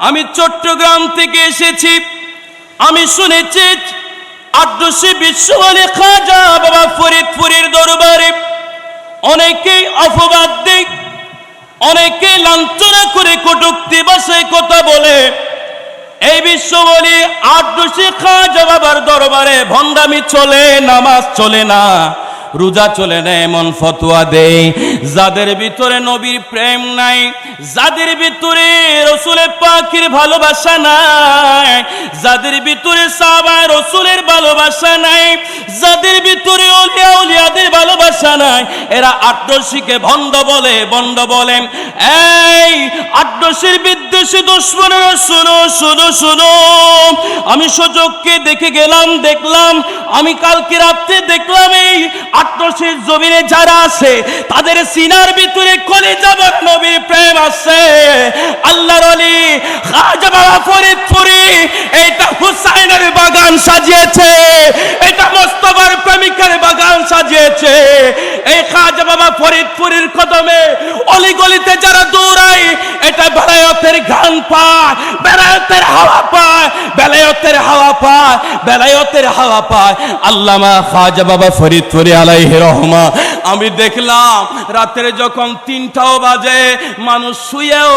আমি চট্টগ্রাম থেকে এসেছি। আমি শুনেছি আটশো বিশ্বমানে খাজা বাবা ফরিদপুরের দরবারে অনেকেই অপবাদ দিক অনেকে লাঞ্ছনা করে কটুক্তি ভাষায় কথা বলে। এই বিশ্ব বলি আটশো খাজা বাবার দরবারে ভণ্ডামি চলে, নামাজ চলে না। রোজা চলে না এমন ফতোয়া দেয়। যাদের ভিতরে নবীর প্রেম নাই, যাদের ভিতরে রসুলের পাখির ভালোবাসা নাই, যাদের ভিতরে সাবা রসুলের ভালোবাসা নাই, যাদের ভিতরে অলিয়া উলিয়াদের ভালোবাসা নাই, এরা আট্রসিকে ভণ্ড বলে বন্ড বলেন এই আট্রসির বিদ্বেষী দুশ্মনেরা, শুনো শুনো শুনো, আমি সুযোগকে দেখে গেলাম, দেখলাম, আমি কালকে রাত্রে দেখলাম এই আট্রসির জমিনে যারা আছে, তাদের সিনার ভিতরে কলে যাবার নবীর প্রেম আছে। আল্লাহর অলি খাজা বাবা ফরিদপুরি এটা হুসাইনের বাগান সাজিয়েছে। এটা প্রেমিকার বাগান সাজিয়েছে। এই খাজা বাবা ফরিদপুরের কদমে যারা দৌড়ায়, এটা বেলায়তের পায়, বেলায়তের হাওয়া পায়, বেলায়তের হাওয়া পায়, বেলায়তের হাওয়া পায়। আল্লামা খাজা বাবা রহমা। আমি দেখলাম, রাতের যখন তিনটাও বাজে, মানুষ শুয়েও,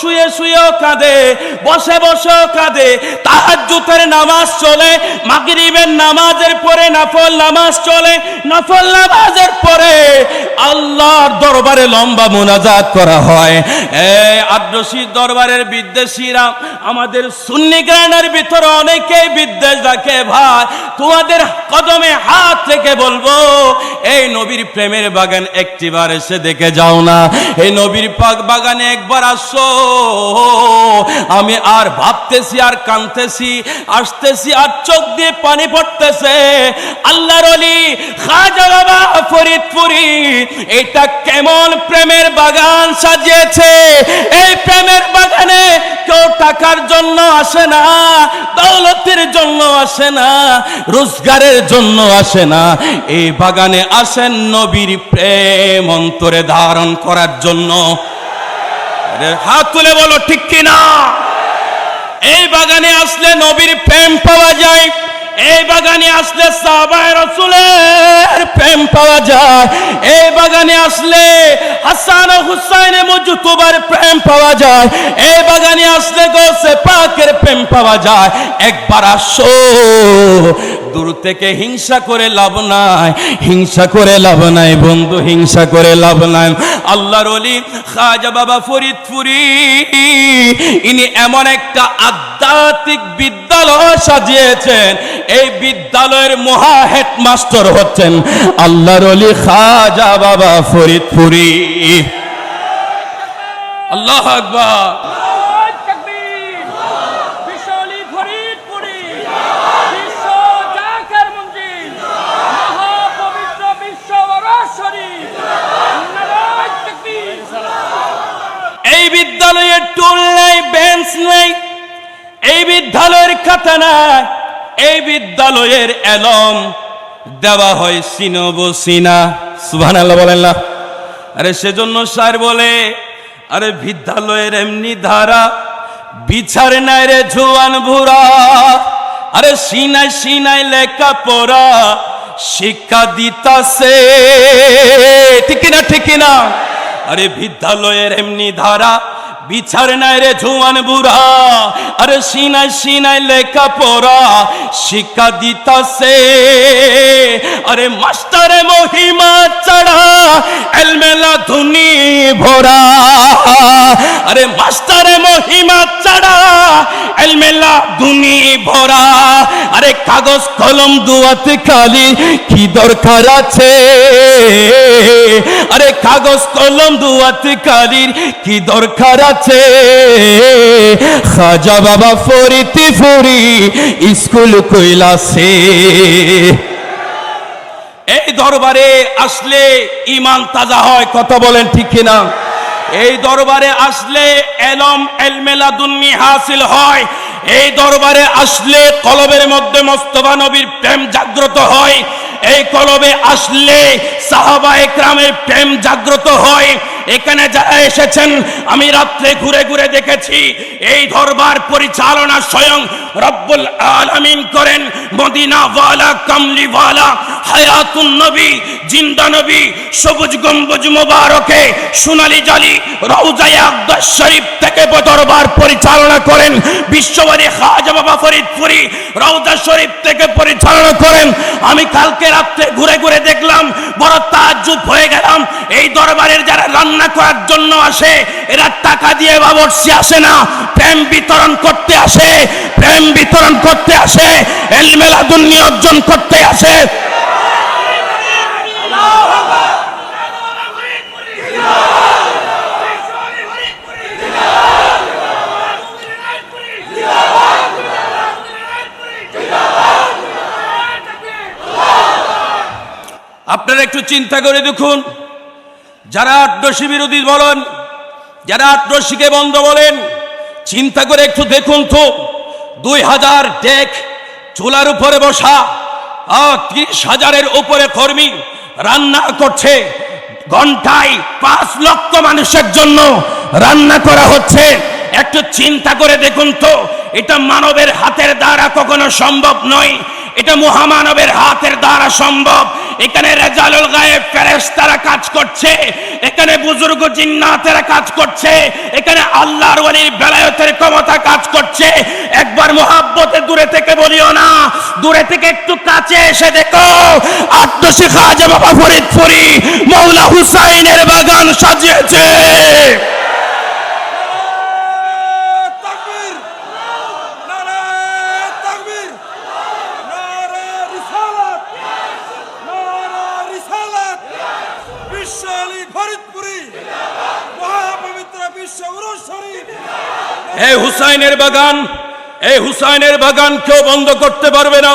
শুয়ে শুয়েও কাঁদে, বসে বসেও কাঁদে। তাহাজ্জুদের নামাজ চলে, মাগরিবের নামাজের পরে নফল নামাজ চলে, নফল নামাজের পরে আল্লাহর দরবারে লম্বা মোনাজাত করা হয়। এই আদ্রসির দরবারের বিদ্বেষীরা, আমাদের সুন্নি গ্রানের ভিতরে অনেকেই বিদ্বেষ রাখে, ভাই। তোমাদের কদমে হাত থেকে বলব, এই নবীর প্রেমের বাগান একটিবার এসে দেখে যাও না। এই নবীর পাক বাগানে একবার আসো। আমি আর ভাবতেছি, আর কানতেছি আসতেছি, আর চোখ দিয়ে পানি পড়তেছে। আল্লাহর অলি খাজা বাবা ফরিদপুরি, এটা কেমন প্রেমের বাগান সাজিয়েছে? এই প্রেমের বাগানে কেউ টাকার জন্য আসে না, দৌলতের জন্য আসে না, রোজগারের জন্য আসে না। এই বাগানে আসেন নবীর প্রেম অন্তরে ধারণ করার জন্য। হাত তুলে বলো, ঠিক কিনা? এই বাগানে আসলে নবীর প্রেম পাওয়া যায়। এই বাগানে আসলে সাহাবায়ে রসুলের প্রেম পাওয়া যায়। এই বাগানে আসলে হাসান ও হুসাইনে মুজতুবার প্রেম পাওয়া যায়। এই বাগানে আসলে গোসে পাকের প্রেম পাওয়া যায়। একবার আসো, দূর থেকে হিংসা করে লাভ নাই। হিংসা করে লাভ নাই, বন্ধু, হিংসা করে লাভ নাই। আল্লাহর অলি খাজা বাবা ফরিদপুরি, ইনি এমন একটা আধ্যাত্মিক বিদ্যালয় সাজিয়েছেন এই বিদ্যালয়ের মহা হেডমাস্টার হচ্ছেন আল্লাহর অলি খাজা বাবা ফরিদপুরি। আল্লাহ আকবার। এই বিদ্যালয়ে টুল নাই বেঞ্চ নাই বিদ্যালয়ের নাই। এই বিদ্যালয়ের এলম দেওয়া হয় সিনব সিনা। সুবহান আল্লাহ বলেন না। আরে সেজন্য স্যার বলে, আরে বিদ্যালয়ের এমনি ধারা, বিচার নাই রে জোয়ান ভুরা আরে সিনাই সিনাই লেখা পড়া শিক্ষা দিতাছে। ঠিক না ঠিক না আরে বিদ্যালয়ের এমনি ধারা, বিচার নাই রে জুয়ান বুড়া। আরে সিনাই সিনাই লেখা পড়া শিক্ষা দিতাছে। আরে মাস্টারে মহিমা চড়া এলমেলা ধুনি ভরা। আরে মাস্টারে মহিমা চড়া এলমেলা ধুনি ভরা। আরে কাগজ কলম দুয়াতে খালি কি দরকার আছে? আরে কাগজ কলম দুয়াতে কি দরকার আছে? খাজা বাবা ফরিতি ফুরি, স্কুল কইলাছে। এই দরবারে আসলে ইমান তাজা হয়, কথা বলেন ঠিক কিনা? এই দরবারে আসলে এলম এলমেলাদুন্নি হাসিল হয়। এই দরবারে আসলে কলবের মধ্যে মোস্তফা নবীর প্রেম জাগ্রত হয়। এই কলবে আসলে সাহাবা একরামের প্রেম জাগ্রত হয়। এখানে যারা এসেছেন, আমি রাত্রে ঘুরে ঘুরে দেখেছি, এই দরবার পরিচালনা স্বয়ং রব্বুল আলামিন করেন, মদিনাওয়ালা, কামলিওয়ালা, হায়াতুন নবী, জিন্দা নবী, সবুজ গম্বুজ মোবারকে, সোনালী জালি, রওজায়ে আকদাস শরীফ থেকে দরবার পরিচালনা করেন বিশ্ববাদী খাজা বাবা ফরিদপুরি রওজা শরীফ থেকে পরিচালনা করেন। আমি কালকে রাত্রে ঘুরে ঘুরে দেখলাম, বড় তাজ্জুব হয়ে গেলাম, এই দরবারের যারা রান্না করার জন্য আসে, এরা টাকা দিয়ে বাবরসি আসে না, প্রেম বিতরণ করতে আসে, প্রেম বিতরণ করতে আসে এলমেলাদুন্নি অর্জন করতে আসে। আপনারা একটু চিন্তা করে দেখুন। যারা আটদশী বিরোধী বলেন, যারা আটদশীকে বন্ধ বলেন, চিন্তা করে একটু দেখুন তো, দুই হাজার ডেক চুলার উপরে বসা ত্রিশ হাজারের উপরে কর্মী রান্না করছে, ঘন্টায় পাঁচ লক্ষ মানুষের জন্য রান্না করা হচ্ছে। একটু চিন্তা করে দেখুন তো, এটা মানবের হাতের দ্বারা কখনো সম্ভব নয়, এটা মহামানবের হাতের দ্বারা সম্ভব। এখানে রেজালুল গায়েব ফেরেশতারা কাজ করছে, এখানে বুজুর্গ জিন্নাতেরা কাজ করছে, এখানে আল্লাহর ওলির বেলায়তের ক্ষমতা কাজ করছে। একবার মোহাব্বতে দূরে থেকে বলিও না, দূরে থেকে একটু কাছে এসে দেখো আত্মশি খাজা বাবা ফরিদপুরি মৌলা হুসাইনের বাগান সাজিয়েছে। এই হুসাইনের বাগান এই হুসাইনের বাগান কেউ বন্ধ করতে পারবে না।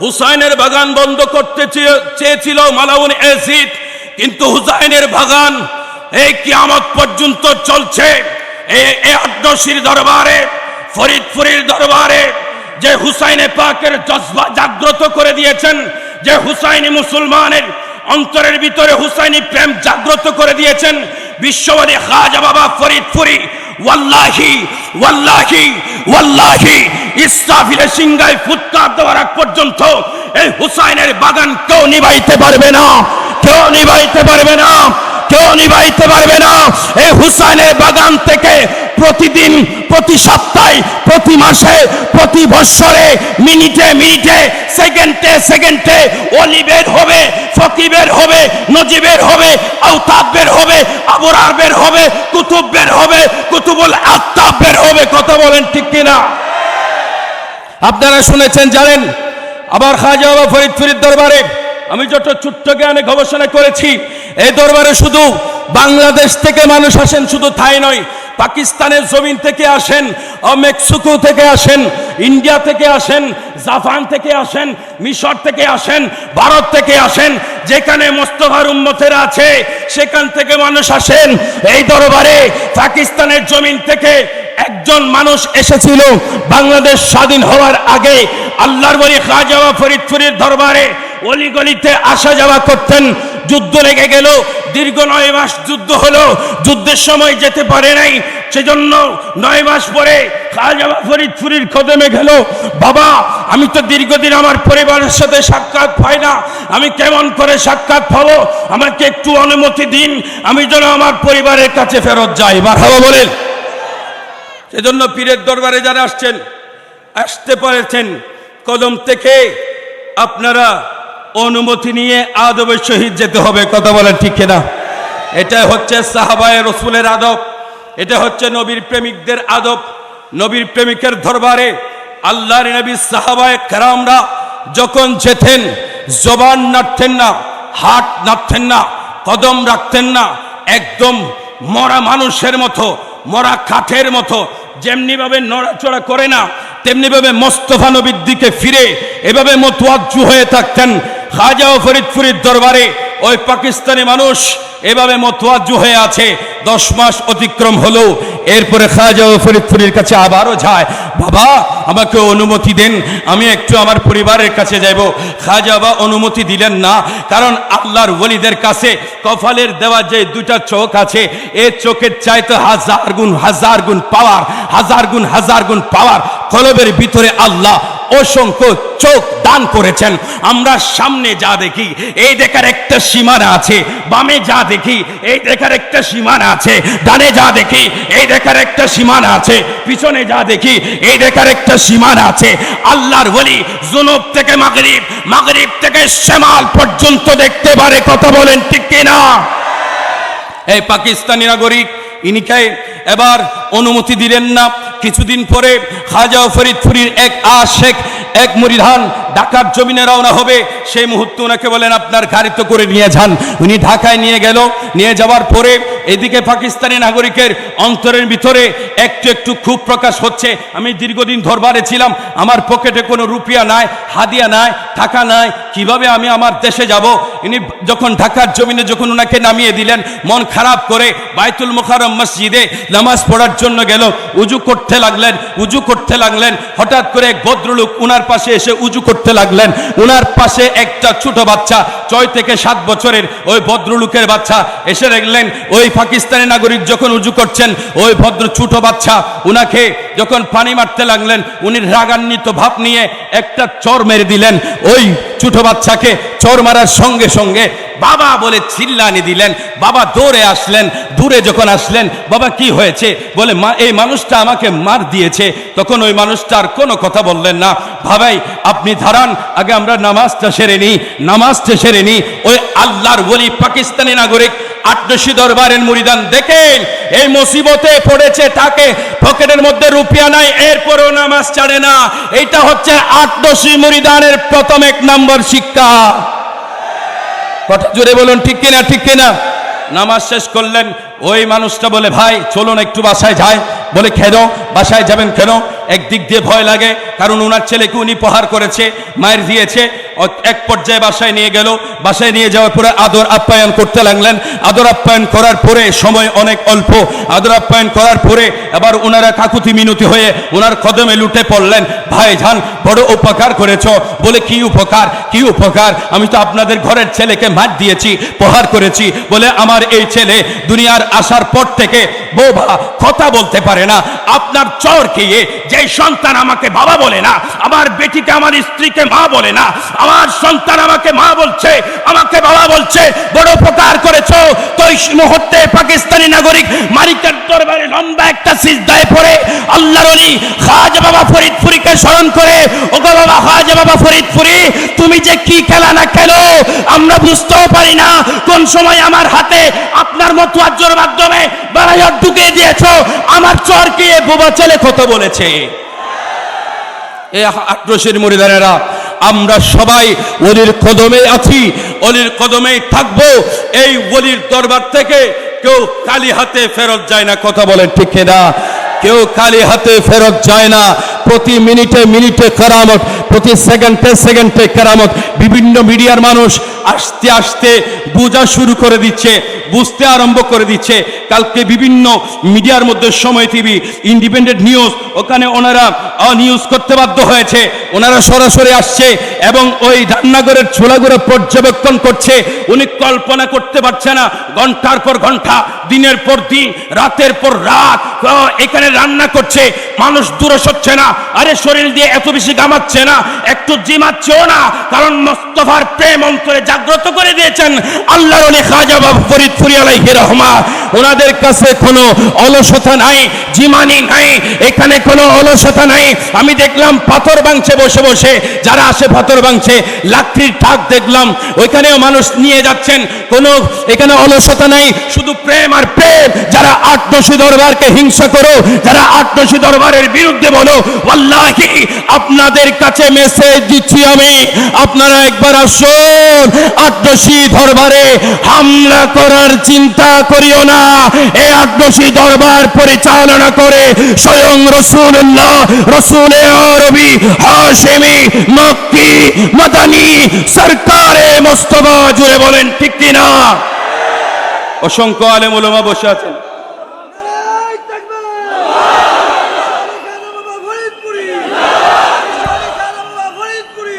হুসাইনের বাগান বন্ধ করতে চেয়ে- চেয়েছিল মালাউন এসিদ কিন্তু হুসাইনের বাগান এই কিয়ামত পর্যন্ত চলছে। এই আদ্দশীর দরবারে, ফরিদপুরের দরবারে যে হুসাইনে পাকের জজবা জাগ্রত করে দিয়েছেন, যে হুসাইনি মুসলমানের অন্তরের ভিতরে হুসাইনি প্রেম জাগ্রত করে দিয়েছেন, বিশ্ববাদী খাজা বাবা ফরিদপুরি ওয়াল্লাহি ওয়াল্লাহি ওয়াল্লাহি। ইসরাফিলের সিংহায় ফুৎকার দেওয়ার আগ পর্যন্ত এই হুসাইনের বাগান কেউ নিবাইতে পারবে না, কেউ নিবাইতে পারবে না, কেউ নিবাইতে পারবে না। এই হুসাইনের বাগান থেকে প্রতিদিন, প্রতি সপ্তাহে, প্রতি মাসে, প্রতি বৎসরে, মিনিটে মিনিটে, সেকেন্ডে সেকেন্ডে অলি বের হবে, ফকি বের হবে নজিবের হবে আউতাব বের হবে, আবরার বের হবে, কুতুব বের হবে, কুতুবুল আত্তাব বের হবে। কথা বলেন ঠিক কিনা? আপনারা শুনেছেন, জানেন, আবার খাজা বাবা ফরিদপুরের দরবারে আমি যত ছোট্ট জ্ঞানে গবেষণা করেছি এই দরবারে শুধু বাংলাদেশ থেকে মানুষ আসেন, শুধু থাই নয়, পাকিস্তানের জমিন থেকে আসেন মেক্সিকো থেকে আসেন, ইন্ডিয়া থেকে আসেন, জাপান থেকে আসেন, মিশর থেকে আসেন, ভারত থেকে আসেন, যেখানে মোস্তফার উম্মতেরা আছে, সেখান থেকে মানুষ আসেন। এই দরবারে পাকিস্তানের জমিন থেকে একজন মানুষ এসেছিল, বাংলাদেশ স্বাধীন হওয়ার আগে আল্লাহর বলি খাজা ফরিদপুরের দরবারে অলিগলিতে আসা যাওয়া করতেন। যুদ্ধ লেগে গেল। দীর্ঘ নয় মাস যুদ্ধ হলো। যুদ্ধের সময় যেতে পারে নাই। সেজন্য নয় মাস পরে খাজা ফরিদপুরের কদমে গেল। বাবা, আমি তো দীর্ঘদিন আমার পরিবারের সাথে সাক্ষাৎ পাই না। আমি কেমন করে সাক্ষাৎ পাবো আমাকে একটু অনুমতি দিন। আমি যেন আমার পরিবারের কাছে ফেরত যাই। বা ভালো বলেন। সেজন্য পীরের দরবারে যারা আসছেন, আসতে পারেছেন। কদম থেকে আপনারা অনুমতি নিয়ে আদবের শহীদ যেতে হবে, কথা বলেন ঠিক কিনা? এটা হচ্ছে সাহাবায় রসুলের আদব, এটা হচ্ছে নবীর প্রেমিকদের আদব। নবীর প্রেমিকের দরবারে আল্লাহর নবী, সাহাবায় কেরামরা যখন যেতেন, জবান নাড়তেন না, হাত নাড়তেন না, কদম রাখতেন না, একদম মরা মানুষের মতো, মরা কাঠের মতো, যেমনিভাবে নড়াচড়া করে না, তেমনিভাবে মোস্তফা নবীর দিকে ফিরে, এভাবে মতোয়াজ্জু হয়ে থাকতেন খাজা ও ফরিদপুরের দরবারে ওই পাকিস্তানি মানুষ এভাবে মতোয়াজ্জু হয়ে আছে, দশ মাস অতিক্রম হলো, এরপরে খাজা ও ফরিদপুরের কাছে আবারও যায়, বাবা, আমাকে অনুমতি দেন, আমি একটু আমার পরিবারের কাছে যাব খাজা বা অনুমতি দিলেন না, কারণ আল্লাহর ওলিদের কাছে কফালের দেওয়া যে দুটা চোখ আছে এই চোখের চাইতে হাজার গুণ হাজার গুণ পাওয়ার হাজার গুণ হাজার গুণ পাওয়ার কলবের ভিতরে আল্লাহ অসংখ্য চোখ দান করেছেন। আমরা সামনে যা দেখি, এই দেখার একটা সীমানা আছে। বামে যা দেখি, এই দেখার একটা সীমানা আছে। ডানে যা দেখি, এই দেখার একটা সীমানা আছে। পিছনে যা দেখি, এই দেখার একটা সীমানা আছে। আল্লাহর বলি জুনুব থেকে মাগরিব মাগরিব থেকে শ্যামাল পর্যন্ত দেখতে পারে। কথা বলেন ঠিক কিনা? এই পাকিস্তানি নাগরিক ইনিকে এবার অনুমতি দিলেন না। কিছুদিন পরে খাজা ফরিদপুরীর এক আশেক এক মুরিধান ঢাকার জমিনে রওনা হবে, সেই মুহূর্তে ওনাকে বলেন, আপনার গাড়িতে করে নিয়ে যান। উনি ঢাকায় নিয়ে গেল। নিয়ে যাওয়ার পরে এদিকে পাকিস্তানি নাগরিকের অন্তরের ভিতরে একটু একটু খুব প্রকাশ হচ্ছে। আমি দীর্ঘদিন ধরবারে ছিলাম, আমার পকেটে কোনো রুপিয়া নাই, হাদিয়া নাই, টাকা নাই, কীভাবে আমি আমার দেশে যাব? ইনি যখন ঢাকার জমিনে যখন ওনাকে নামিয়ে দিলেন, মন খারাপ করে বাইতুল মুখারম মসজিদে নামাজ পড়ার জন্য গেল, উজু করতে লাগলেন, উজু করতে লাগলেন। হঠাৎ করে এক ভদ্রলোক উনার পাশে এসে উজু করতে লাগলেন। উনার পাশে একটা ছোট বাচ্চা, ছয় থেকে সাত বছরের ওই ভদ্রলোকের বাচ্চা এসে দেখলেন, ওই পাকিস্তানি নাগরিক যখন উজু করছেন, ওই ভদ্র ছোট বাচ্চা উনাকে যখন পানি মারতে লাগলেন, উনি রাগান্বিত ভাব নিয়ে একটা চর মেরে দিলেন। ওই ছোট বাচ্চাকে চোর মারার সঙ্গে সঙ্গে বাবা বলে চিল্লানি দিলেন, বাবা দৌড়ে আসলেন, দূরে যখন আসলেন, বাবা কি হয়েছে? বলে, মা, এই মানুষটা আমাকে মার দিয়েছে। তখন ওই মানুষটার কোনো কথা বললেন না। ভাবাই, আপনি ধারান আগে আমরা নামাজটা সেরে নিই, নামাজটা সেরে নিই। ওই আল্লাহর বলি পাকিস্তানি নাগরিক আটদশী দরবারের মুরিদান, দেখেন, এই মুসিবতে পড়েছে তাকে পকেটের মধ্যে রুপিয়া নাই, এরপরও নামাজ ছাড়ে না। এইটা হচ্ছে আটদশী মুরিদানের প্রথম এক নম্বর শিক্ষা। কথা জোরে বলুন, ঠিক কিনা ঠিক কিনা? নামাজ শেষ করলেন, ওই মানুষটা বলে, ভাই, চলুন, একটু বাসায় যায় বলে কেন বাসায় যাবেন কেন? একদিক দিয়ে ভয় লাগে, কারণ ওনার ছেলেকে উনি প্রহার করেছে মায়ের দিয়েছে। এক পর্যায়ে বাসায় নিয়ে গেল, বাসায় নিয়ে যাওয়ার পরে আদর আপ্যায়ন করতে লাগলেন। আদর আপ্যায়ন করার পরে সময় অনেক অল্প। আদর আপ্যায়ন করার পরে আবার ওনারা কাকুতি মিনতি হয়ে ওনার কদমে লুটে পড়লেন। ভাই যান বড় উপকার করেছ। বলে, কি উপকার? কি উপকার? আমি তো আপনাদের ঘরের ছেলেকে মার দিয়েছি, প্রহার করেছি। বলে, আমার এই ছেলে দুনিয়ার আসার পর থেকে বৌভা কথা বলতে পারে না। আপনার চর খেয়ে যে সন্তান আমাকে বাবা বলে না, আমার বেটিকে আমার স্ত্রীকে মা বলে না, আমার সন্তান আমাকে মা বলছে, আমাকে বাবা বলছে, বড় উপকার করেছ। তো মুহূর্তে পাকিস্তানি নাগরিক মালিকের দরবারে লম্বা একটা সিজদায় পড়ে, আল্লাহর খাজা বাবা ফরিদপুরীকে স্মরণ করে ও গো বাবা খাজা বাবা ফরিদপুরি, তুমি যে কি খেলা না খেলো, আমরা বুঝতেও পারি না কোন সময় আমার হাতে আপনার মতো আজ্জোর মাধ্যমে বারাইয়ার ঢুকিয়ে দিয়েছ। আমার চরকে বোবা ছেলে কত বলেছে? এ মরিদানেরা আমরা সবাই অলির কদমে আছি, অলির কদমেই থাকব। এই অলির দরবার থেকে কেউ কালি হাতে ফেরত যায় না। কথা বলেন ঠিক না কেউ খালি হাতে ফেরত যায় না। প্রতি মিনিটে মিনিটে কেরামত, প্রতি সেকেন্ডে সেকেন্ডে কেরামত। বিভিন্ন মিডিয়ার মানুষ আসতে আসতে বোঝা শুরু করে দিচ্ছে। বুঝতে আরম্ভ করে দিচ্ছে। কালকে বিভিন্ন মিডিয়ার মধ্যে সময় টিভি, ইন্ডিপেন্ডেন্ট নিউজ, ওখানে ওনারা নিউজ করতে বাধ্য হয়েছে। ওনারা সরাসরি আসছে এবং ওই রান্নাঘরের ছোলাগুলো পর্যবেক্ষণ করছে। উনি কল্পনা করতে পারছে না, ঘণ্টার পর ঘণ্টা, দিনের পর দিন, রাতের পর রাত এখানে রান্না করছে। মানুষ দূরে সচ্ছে না। আরে শরীর দিয়ে এত বেশি গামাচ্ছে না, একটু জিমাচ্ছেও না। কারণ মোস্তফার প্রেম অন্তরে জাগ্রত করে দিয়েছেন। আল্লাহর অলি খাজা বাবা ফরিদপুরি আলাইহি রহমা ওনাদের কাছে কোনো অলসতা নাই, জিমানি নাই, এখানে কোনো অলসতা নাই। আমি দেখলাম পাথর বাংছে বসে বসে, যারা আসে পাথর বাংছে লাকড়ির ঠাক দেখলাম, ওইখানেও মানুষ নিয়ে যাচ্ছেন, কোনো এখানে অলসতা নাই, শুধু প্রেম আর প্রেম। যারা আটদশী দরবারকে হিংসা করো, যারা আটদশী দরবারের বিরুদ্ধে বলো, ওয়াল্লাহি, আপনাদের কাছে মেসেজ দিচ্ছি আমি, আপনারা একবার আসুন, আটদশী দরবারে হামলা করার চিন্তা করিও না। এ আটদশী দরবার পরিচালনা করে স্বয়ং রসুল্লাহ রসুল আরবি, হাশেমি, মক্কি, মাদানি সরকারে মোস্তফা জুড়ে বলেন, ঠিক কিনা? অসংখ্য আলেম বসে আছেন এই তাকবীর! শালিখানা বাবা ফরিদপুরি! শালিখানা বাবা ফরিদপুরি!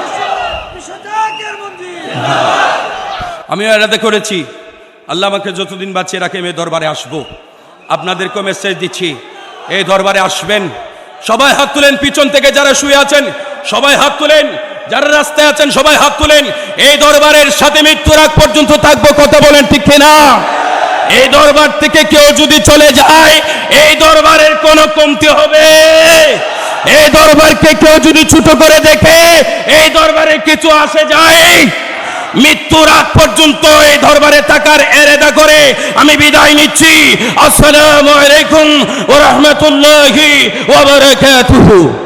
বিশ্ব- বিশ্ব জাকের মঞ্জিল! আমিও এরাতে করেছি। আল্লাহ আমাকে যতদিন বাঁচিয়ে রাখে, আমি দরবারে আসব। আপনাদেরকেও মেসেজ দিচ্ছি, এই দরবারে আসবেন। সবাই হাত তুলেন, পিছন থেকে যারা শুয়ে আছেন, সবাই হাত তুলেন। যারা রাস্তায় আছেন, সবাই হাত তুলেন। এই দরবারের সাথে মৃত্যুর আগ পর্যন্ত থাকব, কথা বলেন ঠিক না এই দরবার থেকে কেউ যদি চলে যায়, এই দরবারের কোনো কমতি হবে। এই দরবারকে কেউ যদি ছোট করে দেখে, এই দরবারে কিছু আসে যায়। মৃত্যুর আগ পর্যন্ত এই দরবারে থাকার এরেদা করে আমি বিদায় নিচ্ছি। আসসালামু আলাইকুম ওয়া রাহমাতুল্লাহি ওয়া বারাকাতুহু।